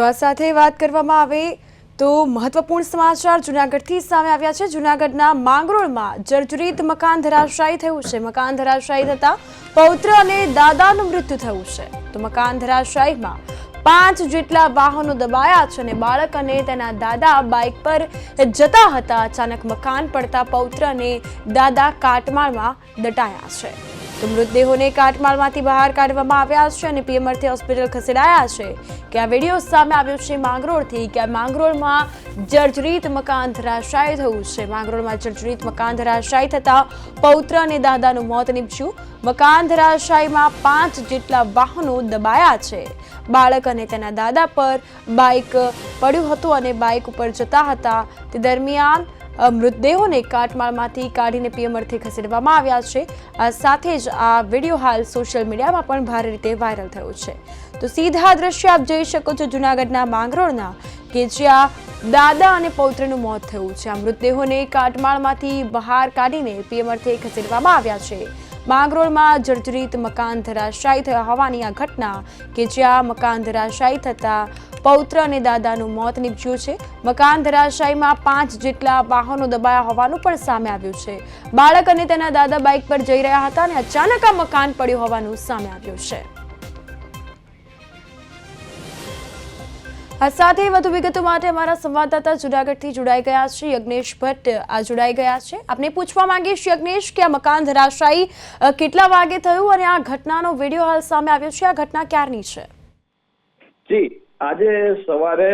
તો આ સાથે વાત કરવામાં આવે તો મહત્વપૂર્ણ સમાચાર જુનાગઢથી સામે આવ્યા છે. જુનાગઢના માંગરોળમાં જર્જરિત મકાન ધરાશાયી થયું છે. મકાન ધરાશાયી થતાં પૌત્ર અને દાદાનું મૃત્યુ થયું છે. તો મકાન ધરાશાયીમાં પાંચ જેટલા વાહનો દબાયા છે અને બાળક અને તેના દાદા બાઇક પર જતા હતા. અચાનક મકાન પડતા પૌત્ર અને દાદા કાટમાળમાં દટાયા છે. તો મૃતદેહોને કાટમાળમાંથી બહાર કાઢવામાં આવ્યા છે અને પીએમઆરથી હોસ્પિટલ ખસેડાયા છે કે આ વીડિયો સામે આવ્યો છે માંગરોળથી કે આ માંગરોળમાં જર્જરિત મકાન ધરાશાય થયું છે. માંગરોળમાં જર્જરિત મકાન ધરાશાય થતાં પૌત્ર અને દાદાનું મોત નીપજ્યું. મકાન ધરાશાયમાં પાંચ જેટલા વાહનો દબાયા છે. બાળક અને તેના દાદા પર બાઇક પડ્યું હતું અને બાઇક ઉપર જતા હતા. તે દરમિયાન મૃતદેહોને કાટમાળમાંથી કાઢીને પીએમઆરથી ખસેડવામાં આવ્યા છે. આ સાથે જ આ વીડિયો હાલ સોશિયલ મીડિયામાં પણ ભારે રીતે વાયરલ થયો છે. તો સીધા દ્રશ્ય આપ જોઈ શકો છો જુનાગઢના માંગરોળના કે જ્યાં દાદા અને પૌત્રનું મોત થયું છે. આ મૃતદેહોને કાટમાળમાંથી બહાર કાઢીને પીએમઆરથી ખસેડવામાં આવ્યા છે. માંગરોળમાં જર્જરિત મકાન ધરાશાયી થયા હોવાની આ ઘટના કે જ્યાં મકાન ધરાશાયી થતા પૌત્ર અને દાદાનું મોત નીપજ્યું છે. મકાન ધરાશાયમાં પાંચ જેટલા વાહનો દબાયા હોવાનું પણ સામે આવ્યું છે. બાળક અને તેના દાદા બાઇક પર જઈ રહ્યા હતા અને અચાનક આ મકાન પડ્યું હોવાનું સામે આવ્યું છે. આ સાથે વધુ વિગતો માટે અમારા સંવાદદાતા જુનાગઢથી જોડાઈ ગયા છે. યજ્ઞેશ ભટ્ટ આ જોડાઈ ગયા છે. આપને પૂછવા માંગીશ યજ્ઞેશ, કે આ મકાન ધરાશાયી કેટલા વાગે થયું અને આ ઘટનાનો વીડિયો હાલ સામે આવ્યો છે? આ ઘટના ક્યારની છે? જી આજે સવારે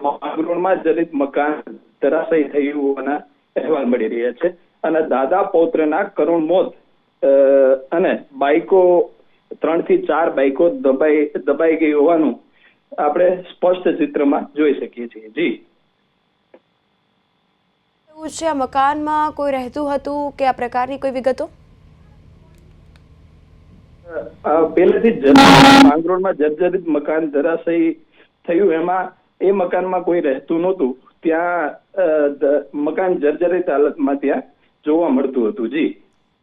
માંગરોળમાં જલિત મકાન ધરાશયી થયું હોવાના અહેવાલ મળી રહ્યા છે અને દાદા પૌત્રના કરુણ મોત અને બાઈકો ત્રણથી ચાર બાઈકો દબાઈ દબાઈ ગઈ હોવાનું આપણે સ્પષ્ટ ચિત્રમાં જોઈ શકીએ છીએ. જી. એવું છે મકાનમાં કોઈ રહેતું હતું કે આ પ્રકારની કોઈ વિગતો? પહેલેથી જ માંગરોળમાં જર્જરિત મકાન ધરાશયી થયું. એમાં એ મકાનમાં કોઈ રહેતું નહોતું. ત્યાં મકાન જર્જરિત હાલતમાં ત્યાં જોવા મળતું હતું. જી.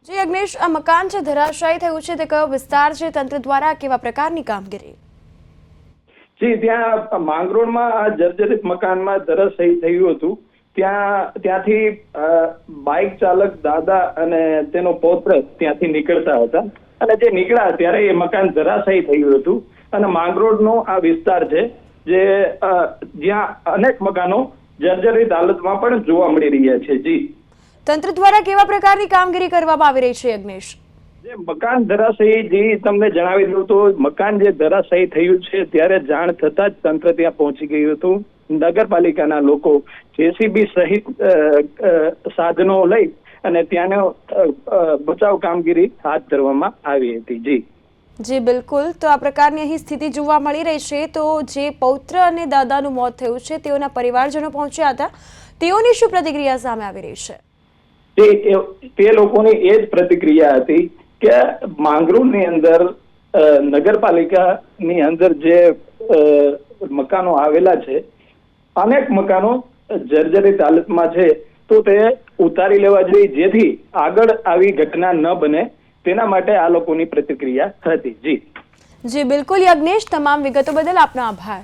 જી અગ્નેશ આ મકાન છે ધરાશાયી થયું છે. તે કયો વિસ્તાર છે? તંત્ર દ્વારા કેવા પ્રકારની કામગીરી? જી ત્યાં માંગરોળમાં આ જર્જરિત મકાનમાં ધરાશાયી થયું હતું. ત્યાં ત્યાંથી બાઇક ચાલક દાદા અને તેનો પૌત્ર ત્યાંથી નીકળતા હતા. અને જે નીકળ્યા ત્યારે એ મકાન ધરાશાયી થયું હતું. અને માંગરોળનો આ વિસ્તાર છે જે જ્યાં અનેક મકાનો જર્જરિત હાલતમાં પણ જોવા મળી રહ્યા છે. જી. તંત્ર દ્વારા કેવા પ્રકારની કામગીરી કરવામાં આવી રહી છે અગ્નેશ? જે મકાન ધરાશયી જે તમને જણાવી દઉં તો મકાન જે ધરાશયી થયું છે ત્યારે જાણ થતા જ તંત્ર ત્યાં પહોંચી ગયું હતું. નગરપાલિકાના લોકો જેસીબી સહિત સાધનો લઈ અને ત્યાંનો બચાવ કામગીરી હાથ ધરવામાં આવી હતી. જી. જી બિલકુલ. તો આ પ્રકારની અહીં સ્થિતિ જોવા મળી રહી છે. તો જે પૌત્ર અને દાદાનું મોત થયું છે તેઓના પરિવારજનો પહોંચ્યા હતા. તેઓની શું પ્રતિક્રિયા સામે આવી રહી છે? તે તે લોકોની એ જ પ્રતિક્રિયા હતી કે માંગરોળની અંદર નગરપાલિકાની અંદર જે મકાનો આવેલા છે અનેક મકાનો જર્જરિત હાલતમાં છે. તો તે ઉતારી લેવા જોઈએ, જેથી આગળ આવી ઘટના ન બને. તેના માટે આ લોકોની પ્રતિક્રિયા હતી. જી. જી, બિલકુલ યજ્ઞેશ, તમામ વિગતો બદલ આપનો આભાર.